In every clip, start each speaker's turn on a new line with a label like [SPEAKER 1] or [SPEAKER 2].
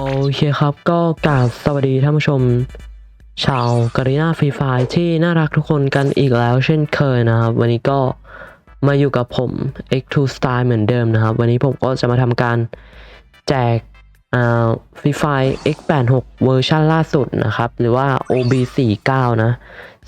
[SPEAKER 1] โอเคครับก็กราบสวัสดีท่านผู้ชม ชาวกรีนาฟรีไฟที่น่ารักทุกคนกันอีกแล้วเช่นเคยนะครับ วันนี้ก็มาอยู่กับผม X2 Style เหมือนเดิมนะครับ วันนี้ผมก็จะมาทำการแจกฟรีไฟ X86 เวอร์ชันล่าสุดนะครับ หรือว่า OB49 นะ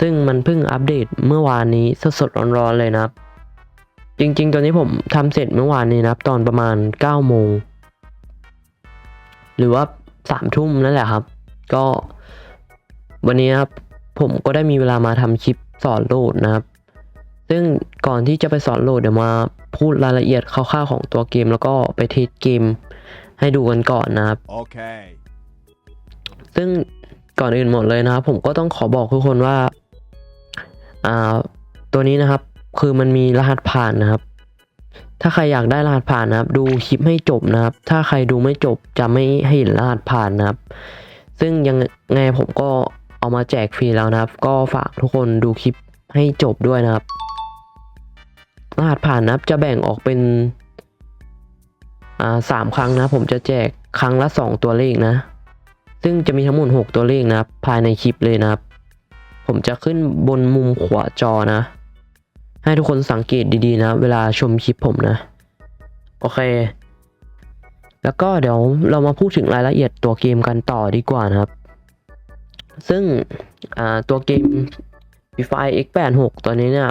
[SPEAKER 1] ซึ่งมันเพิ่งอัปเดตเมื่อวานนี้สดๆร้อนๆเลยนะครับ จริงๆตัวนี้ผมทำเสร็จเมื่อวานนี้นะครับ ตอนประมาณ 9 โมง หรือว่าสามทุ่มนั่นแหละครับ ก็วันนี้ครับผมก็ได้มีเวลามาทำคลิปสอนโหลดนะครับ ซึ่งก่อนที่จะไปสอนโหลดเดี๋ยวมาพูดรายละเอียดคร่าวๆของตัวเกม แล้วก็ไปเทสเกมให้ดูกันก่อนนะครับ
[SPEAKER 2] Okay.
[SPEAKER 1] ซึ่งก่อนอื่นหมดเลยนะครับ ผมก็ต้องขอบอกทุกคนว่า อ่า ตัวนี้นะครับ คือมันมีรหัสผ่านนะครับ ถ้าใครอยากได้รหัสผ่านนะครับ ดูคลิปให้จบนะครับ ถ้าใครดูไม่จบจะไม่ให้เห็นรหัสผ่านนะครับ ซึ่งยังไงผมก็เอามาแจกฟรีแล้วนะครับ ก็ฝากทุกคนดูคลิปให้จบด้วยนะครับ รหัสผ่านนะครับจะแบ่งออกเป็นอ่าสามครั้งนะ ผมจะแจกครั้งละสองตัวเลขนะ ซึ่งจะมีทั้งหมด 6 ตัวเลขนะครับ ภายในคลิปเลยนะครับ ผมจะขึ้นบนมุมขวาจอนะ ให้ทุกคนสังเกตดีๆนะ เวลาชมคลิปผมนะ โอเค แล้วก็เดี๋ยวเรามาพูดถึงรายละเอียดตัวเกมกันต่อดีกว่านะครับ ซึ่งตัวเกม Free Fire X86 ตัวนี้เนี่ย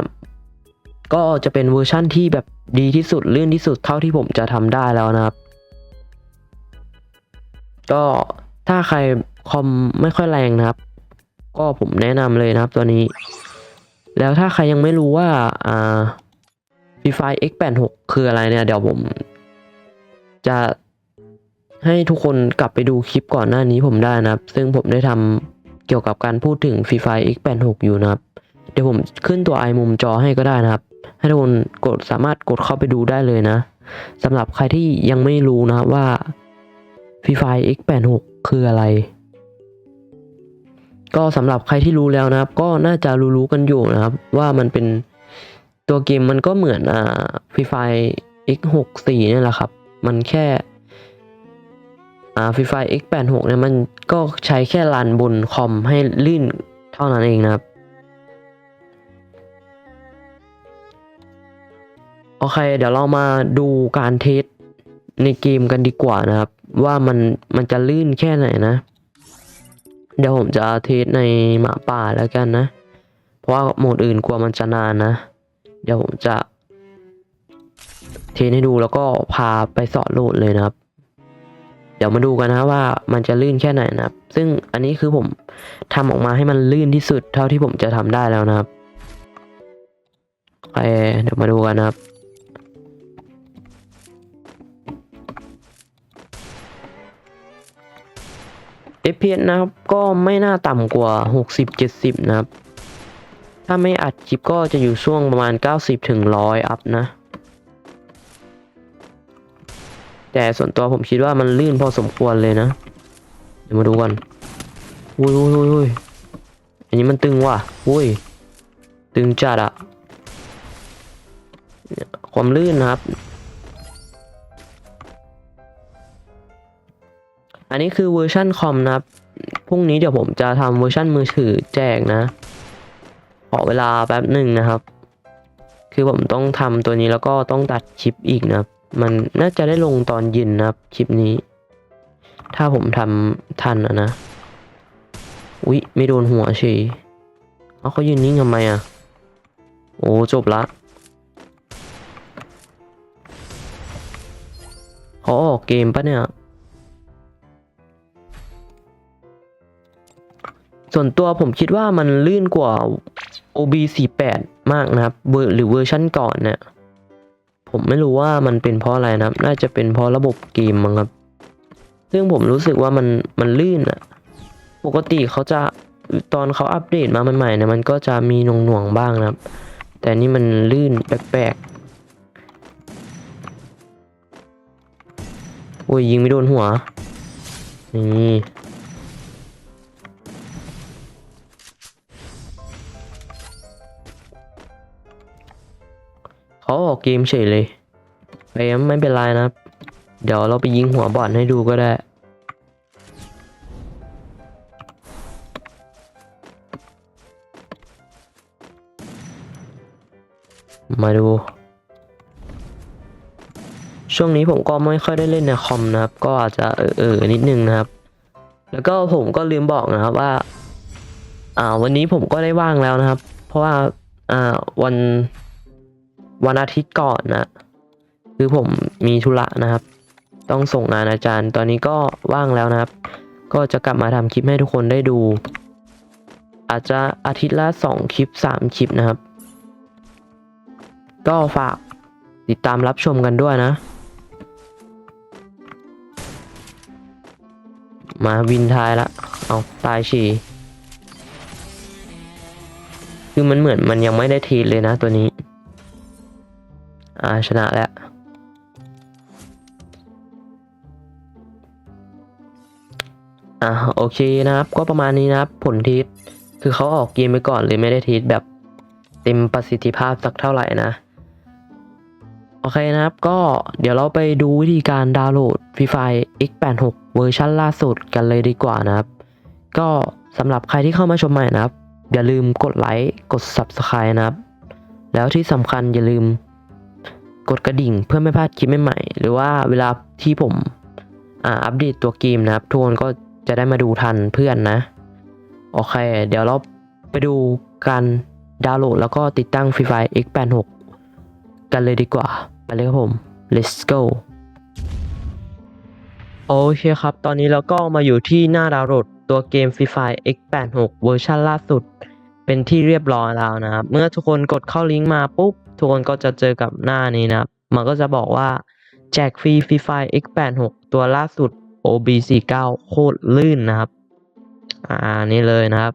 [SPEAKER 1] ก็จะเป็นเวอร์ชั่นที่แบบดีที่สุดลื่นที่สุดเท่าที่ผมจะทำได้แล้วนะครับ ก็ถ้าใครคอมไม่ค่อยแรงนะครับ ก็ผมแนะนำเลยนะครับตัวนี้ แล้วถ้าใครยังไม่รู้ว่าอ่า Free Fire X86 คืออะไรเนี่ย เดี๋ยวผม จะให้ทุกคนกลับไปดูคลิปก่อนหน้านี้ผมได้นะครับ ซึ่งผมได้ทำเกี่ยวกับการพูดถึง Free Fire X86 อยู่นะครับ เดี๋ยวผมขึ้นตัวไอมุมจอให้ก็ได้นะครับ ให้ทุกคนกดสามารถกดเข้าไปดูได้เลยนะสำหรับใครที่ยังไม่รู้นะว่า Free Fire X86 คืออะไร ก็สำหรับใครที่รู้แล้วนะครับ ก็น่าจะรู้ๆกันอยู่นะครับ ว่ามันเป็นตัวเกมมันก็เหมือนอ่า Free Fire X64 นี่แหละครับ มันแค่อ่า Free Fire X86 เนี่ยมันก็ใช้แค่รันบนคอมให้ลื่นเท่านั้นเองนะครับโอเค เดี๋ยวเรามาดูการเทสในเกมกันดีกว่านะครับ ว่ามันมันจะลื่นแค่ไหนนะ เดี๋ยวผมจะเทสในหมาป่าแล้วกันนะ เพราะว่าโหมดอื่นกลัวมันจะนานนะ เดี๋ยวผมจะ เทสให้ดูแล้วก็พาไปสอนโหลดเลยนะครับ เดี๋ยวมาดูกันนะว่ามันจะลื่นแค่ไหนนะครับ ซึ่งอันนี้คือผมทำออกมาให้มันลื่นที่สุดเท่าที่ผมจะทำได้แล้วนะครับโอเคเดี๋ยวมาดูกันนะครับ FPS นะครับ ก็ไม่น่าต่ำกว่า 60-70 นะครับ ถ้าไม่อัดคลิปก็จะอยู่ช่วงประมาณ 90ถึง100 อัพนะ แต่ส่วนตัวผมคิดว่ามันลื่นพอสมควรเลยนะ เดี๋ยวมาดูกันอุ้ยอุ้ยอุ้ยอุ้ยอันนี้มันตึงว่ะอุ้ย ตึงจัดอะความลื่นนะครับ อันนี้คือเวอร์ชันคอมนะครับ พรุ่งนี้เดี๋ยวผมจะทำเวอร์ชันมือถือแจกนะ ขอเวลาแป๊บหนึ่งนะครับ คือผมต้องทำตัวนี้แล้วก็ต้องตัดคลิปอีกนะครับ มันน่าจะได้ลงตอนเย็นนะครับคลิปนี้ ถ้าผมทำทันอะนะ อุ๊ย ไม่โดนหัวเฉยเอาเขายืนนิ่งทำไมอะโอ้จบละเขาออกเกมปะเนี่ย ส่วนตัวผมคิดว่ามันลื่นกว่า OB48 มากนะครับเวอร์หรือเวอร์ชั่นก่อนเนี่ยผมไม่รู้ว่ามันเป็นเพราะอะไรนะครับ น่าจะเป็นเพราะระบบเกมมั้งครับ ซึ่งผมรู้สึกว่ามันมันลื่นอะปกติเขาจะตอนเขาอัปเดตมาใหม่ๆเนี่ยมันก็จะมีหน่วงๆบ้างนะครับ แต่นี่มันลื่นแปลกๆโอ้ยยิงไม่โดนหัว นี่ ขาออกเกมเฉยเลยไปไม่เป็นไรนะ เดี๋ยวเราไปยิงหัวบอดให้ดูก็ได้ มาดู ช่วงนี้ผมก็ไม่ค่อยได้เล่นในคอมนะครับ ก็อาจจะเออเออนิดนึงนะครับ แล้วก็ผมก็ลืมบอกนะครับว่า อ่า วันนี้ผมก็ได้ว่างแล้วนะครับ เพราะว่า อ่า วัน วันอาทิตย์ก่อนนะ คือผมมีธุระนะครับ ต้องส่งงานอาจารย์ ตอนนี้ก็ว่างแล้วนะครับ ก็จะกลับมาทำคลิปให้ทุกคนได้ดู อาจจะอาทิตย์ละสองคลิปสามคลิปนะครับ ก็ฝากติดตามรับชมกันด้วยนะ มาวินท้ายละ เอาตายฉี่คือมันเหมือนมันยังไม่ได้ทีเลยนะตัวนี้ อ่าชนะแล้วอ่าโอเคนะครับ ก็ประมาณนี้นะครับ ผลทีสคือเขาออกเกมไปก่อนเลยไม่ได้ทีสแบบเต็มประสิทธิภาพสักเท่าไหร่นะโอเคนะครับ ก็เดี๋ยวเราไปดูวิธีการดาวน์โหลด Free Fire X86 เวอร์ชันล่าสุดกันเลยดีกว่านะครับ ก็สำหรับใครที่เข้ามาชมใหม่นะครับ อย่าลืมกดไลค์กด Subscribe นะครับ แล้วที่สำคัญอย่าลืม กดกระดิ่งเพื่อไม่พลาดคลิปใหม่ๆหรือว่าเวลาที่ผมอ่าอัปเดตตัวเกมนะครับ ทุกคนก็จะได้มาดูทันเพื่อนนะ โอเค เดี๋ยวเราไปดูการดาวน์โหลดแล้วก็ติดตั้ง Free Fire X86 กันเลยดีกว่า ไปเลยครับผม let's go โอเคครับ ตอนนี้เราก็มาอยู่ที่หน้าดาวน์โหลดตัวเกม Free Fire X86 เวอร์ชันล่าสุด เป็นที่เรียบร้อยแล้วนะครับ เมื่อทุกคนกดเข้าลิงก์มาปุ๊บ ทุกคนก็จะเจอกับหน้านี้นะมันก็จะบอกว่าแจกฟรี Free Fire X86 ตัวล่าสุด OB49 โคตรลื่นนะครับ อ่านี่เลยนะครับ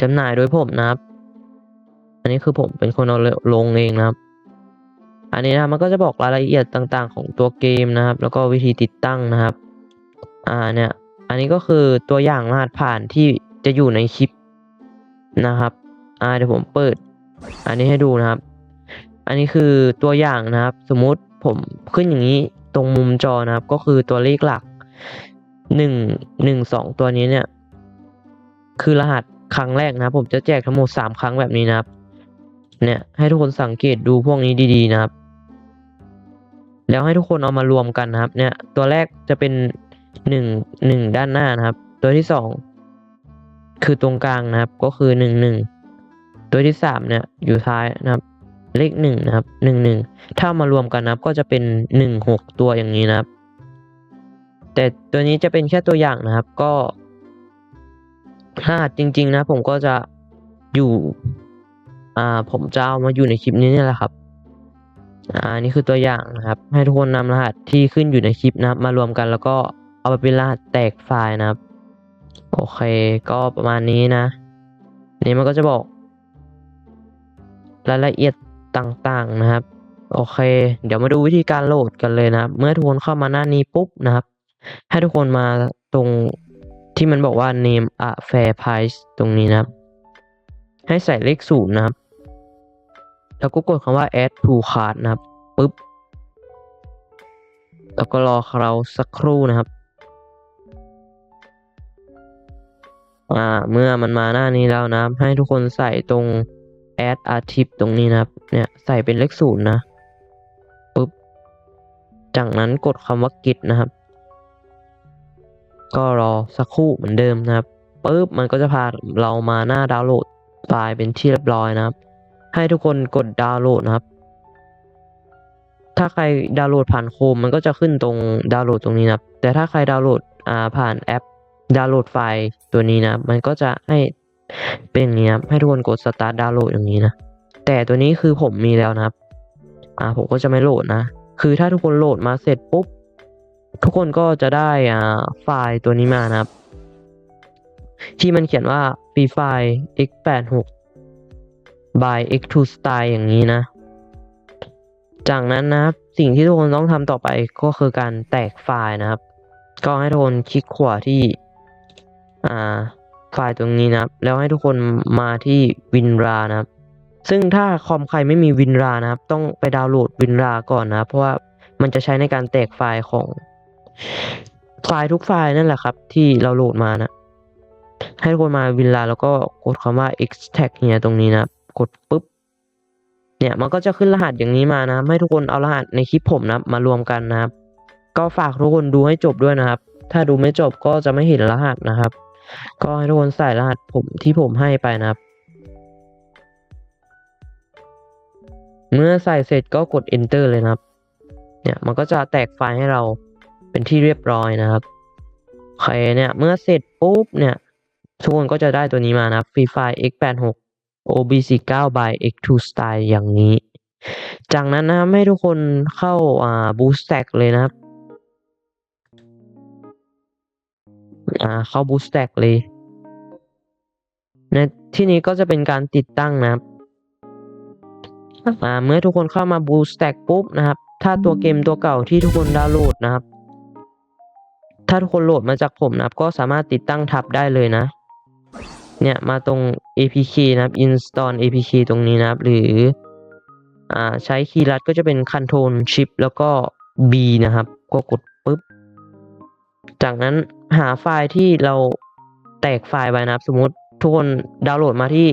[SPEAKER 1] จำหน่ายโดยผมนะครับ อันนี้คือผมเป็นคนเอาลงเองนะครับ อันนี้นะมันก็จะบอกรายละเอียดต่างๆ ของตัวเกมนะครับ แล้วก็วิธีติดตั้งนะครับ อ่าเนี่ย อันนี้ก็คือตัวอย่างรหัสผ่านที่จะอยู่ในคลิปนะครับ อ่าเดี๋ยวผมเปิด อันนี้ให้ดูนะครับ อันนี้คือตัวอย่างนะครับ สมมุติผมขึ้นอย่างนี้ตรงมุมจอนะครับ ก็คือตัวเลขหลักหนึ่งหนึ่งสองตัวนี้เนี่ย คือรหัสครั้งแรกนะผมจะแจกทั้งหมดสามครั้งแบบนี้นะครับ เนี่ย ให้ทุกคนสังเกตดูพวกนี้ดีๆนะครับ แล้วให้ทุกคนเอามารวมกันนะครับ เนี่ย ตัวแรกจะเป็นหนึ่งหนึ่งด้านหน้านะครับ ตัวที่สองคือตรงกลางนะครับ ก็คือหนึ่งหนึ่ง ตัวที่สามเนี่ยอยู่ท้ายนะครับเลขหนึ่งนะครับหนึ่งหนึ่งถ้ามารวมกันนะครับก็จะเป็นหนึ่งหกตัวอย่างนี้นะครับ แต่ตัวนี้จะเป็นแค่ตัวอย่างนะครับก็รหัสจริง ๆ นะ ผมก็จะอยู่อ่าผมจะเอามาอยู่ในคลิปนี้นี่แหละครับอ่านี่คือตัวอย่างนะครับ ให้ทุกคนนำรหัสที่ขึ้นอยู่ในคลิปนะครับ มารวมกันแล้วก็เอาไปเป็นรหัสแตกไฟล์นะครับ โอเค ก็ประมาณนี้นะนนี้มันก็จะบอก รายละเอียดต่างๆนะครับ โอเค เดี๋ยวมาดูวิธีการโหลดกันเลยนะครับ เมื่อทุกคนเข้ามาหน้านี้ปุ๊บนะครับ ให้ทุกคนมาตรงที่มันบอกว่า name a fair price ตรงนี้นะครับ ให้ใส่เลขศูนย์นะครับ แล้วก็กดคำว่า add to cart นะครับปุ๊บ แล้วก็รอเราสักครู่นะครับอ่าเมื่อมันมาหน้านี้แล้วนะครับให้ทุกคนใส่ตรง add a tip ตรงนี้นะครับ เนี่ยใส่เป็นเลขศูนย์นะปุ๊บ จากนั้นกดคำว่า git นะครับ ก็รอสักครู่เหมือนเดิมนะครับปุ๊บมันก็จะพาเรามาหน้าดาวน์โหลดไฟล์เป็นที่เรียบร้อยนะครับ ให้ทุกคนกดดาวน์โหลดนะครับ ถ้าใครดาวน์โหลดผ่านโคมมันก็จะขึ้นตรงดาวน์โหลดตรงนี้นะครับ แต่ถ้าใครดาวน์โหลดผ่านแอปดาวน์โหลดไฟล์ตัวนี้นะมันก็จะให้ เป็นอย่างนี้ครับให้ทุกคนกดสตาร์ทดาวน์โหลดอย่างนี้นะ แต่ตัวนี้คือผมมีแล้วนะครับ อ่าผมก็จะไม่โหลดนะ คือถ้าทุกคนโหลดมาเสร็จปุ๊บ ทุกคนก็จะได้อ่าไฟล์ตัวนี้มานะครับ ที่มันเขียนว่า free file x86 by x2 style อย่างนี้นะ จากนั้นนะครับสิ่งที่ทุกคนต้องทำต่อไปก็คือการแตกไฟล์นะครับ ก็ให้ทุกคนคลิกขวาที่ อ่า ไฟล์ตรงนี้นะครับ แล้วให้ทุกคนมาที่ WinRAR นะครับ ซึ่งถ้าคอมใครไม่มี WinRAR นะครับ ต้องไปดาวน์โหลด WinRAR ก่อนนะ เพราะว่ามันจะใช้ในการแตกไฟล์ของไฟล์ทุกไฟล์นั่นแหละครับ ที่เราโหลดมานะ ให้ทุกคนมา WinRAR แล้วก็กดคำว่า extract เนี่ยตรงนี้นะกดปุ๊บเนี่ยมันก็จะขึ้นรหัสอย่างนี้มานะให้ทุกคนเอารหัสในคลิปผมนะมารวมกันนะครับ ก็ฝากทุกคนดูให้จบด้วยนะครับ ถ้าดูไม่จบก็จะไม่เห็นรหัสนะครับ ก็ให้ทุกคนใส่รหัสผมที่ผมให้ไปนะครับ เมื่อใส่เสร็จก็กด enter เลยนะครับ เนี่ยมันก็จะแตกไฟล์ให้เราเป็นที่เรียบร้อยนะครับโอเคเนี่ยเมื่อเสร็จปุ๊บเนี่ยทุกคนก็จะได้ตัวนี้มานะครับ Free Fire X86 OBC9 by X2 Style อย่างนี้ จากนั้นนะครับให้ทุกคนเข้าอ่า Boost Stack เลยนะครับ อ่าเข้า Boost Stack เลยในที่นี้ก็จะเป็นการติดตั้งนะครับอ่าเมื่อทุกคนเข้ามา Boost Stack ปุ๊บนะครับ ถ้าตัวเกมตัวเก่าที่ทุกคนดาวน์โหลดนะครับ ถ้าทุกคนโหลดมาจากผมนะครับ ก็สามารถติดตั้งทับได้เลยนะ เนี่ยมาตรง APK นะครับ install APK ตรงนี้นะครับ หรืออ่าใช้คีย์ลัดก็จะเป็น Control Shift แล้วก็ B นะครับ ก็กดปุ๊บ จากนั้นหาไฟล์ที่เราแตกไฟล์ไว้นะครับ สมมติทุกคนดาวน์โหลดมาที่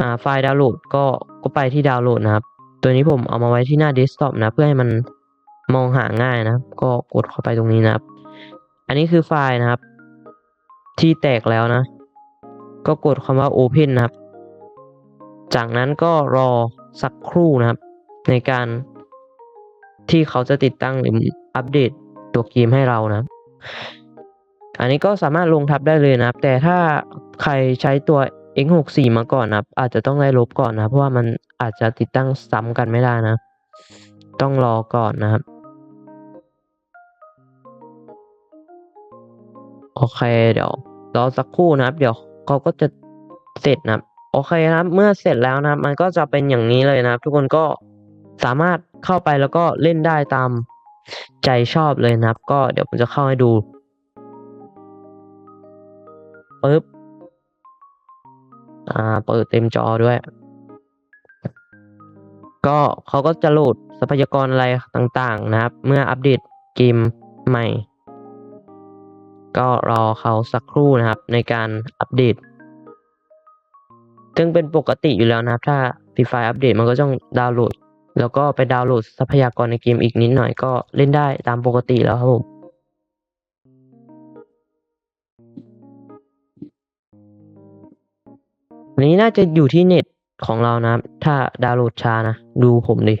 [SPEAKER 1] อ่าไฟล์ดาวน์โหลดก็ก็ไปที่ดาวน์โหลดนะครับ ตัวนี้ผมเอามาไว้ที่หน้าเดสก์ท็อปนะ เพื่อให้มันมองหาง่ายนะก็กดเข้าไปตรงนี้นะครับ อันนี้คือไฟล์นะครับ ที่แตกแล้วนะ ก็กดคำว่า Open นะครับ จากนั้นก็รอสักครู่นะครับ ในการที่เขาจะติดตั้งหรืออัปเดต ตัวเกมให้เรานะ อันนี้ก็สามารถลงทับได้เลยนะครับ แต่ถ้าใครใช้ตัว X64 มาก่อนนะครับ อาจจะต้องได้ลบก่อนนะ เพราะว่ามันอาจจะติดตั้งซ้ำกันไม่ได้นะ ต้องรอก่อนนะครับโอเคเดี๋ยวรอสักครู่นะครับ เดี๋ยวเขาก็จะเสร็จนะครับ โอเคนะครับ เมื่อเสร็จแล้วนะครับ มันก็จะเป็นอย่างนี้เลยนะครับ ทุกคนก็สามารถเข้าไปแล้วก็เล่นได้ตาม ใจชอบเลยนะครับ ก็เดี๋ยวผมจะเข้าให้ดูปึ๊บอ่าเปิดเต็มจอด้วย ก็เขาก็จะโหลดทรัพยากรอะไรต่างๆนะครับ เมื่ออัปเดตเกมใหม่ ก็รอเขาสักครู่นะครับ ในการอัปเดต ซึ่งเป็นปกติอยู่แล้วนะครับ ถ้าฟีไฟอัปเดตมันก็ต้องดาวน์โหลด แล้วก็ไปดาวน์โหลดทรัพยากรในเกมอีกนิดหน่อยก็เล่นได้ตามปกติแล้วครับผมอันนี้น่าจะอยู่ที่เน็ตของเรานะ ถ้าดาวน์โหลดช้านะ ดูผมดิ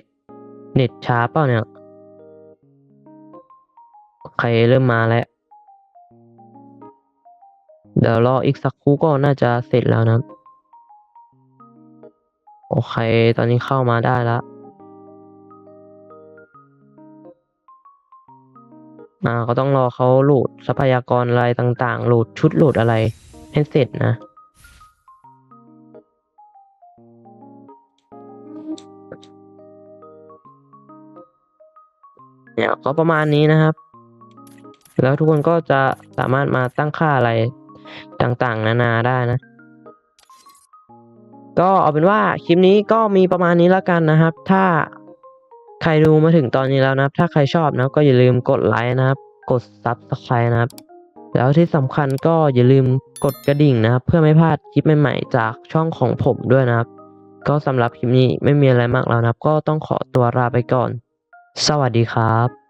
[SPEAKER 1] เน็ตช้าเปล่าเนี่ย ใครเริ่มมาแล้ว เดี๋ยวรออีกสักครู่ก็น่าจะเสร็จแล้วนะ โอเค ตอนนี้เข้ามาได้แล้ว อ่าก็ต้องรอเขาโหลดทรัพยากรอะไรต่างๆโหลดชุดโหลดอะไรให้เสร็จนะ เนี่ยก็ประมาณนี้นะครับ แล้วทุกคนก็จะสามารถมาตั้งค่าอะไรต่างๆ นานาได้นะ ก็เอาเป็นว่าคลิปนี้ก็มีประมาณนี้แล้วกันนะครับ ถ้า ใครดูมาถึงตอนนี้แล้วนะครับ ถ้าใครชอบนะก็อย่าลืมกดไลค์นะครับ กด s u b สไครต์นะครับ แล้วที่สำคัญก็อย่าลืมกดกระดิ่งนะครับ เพื่อไม่พลาดคลิปใหม่ๆ จากช่องของผมด้วยนะครับ ก็สำหรับคลิปนี้ไม่มีอะไรมากแล้วนะครับ ก็ต้องขอตัวลาไปก่อน สวัสดีครับ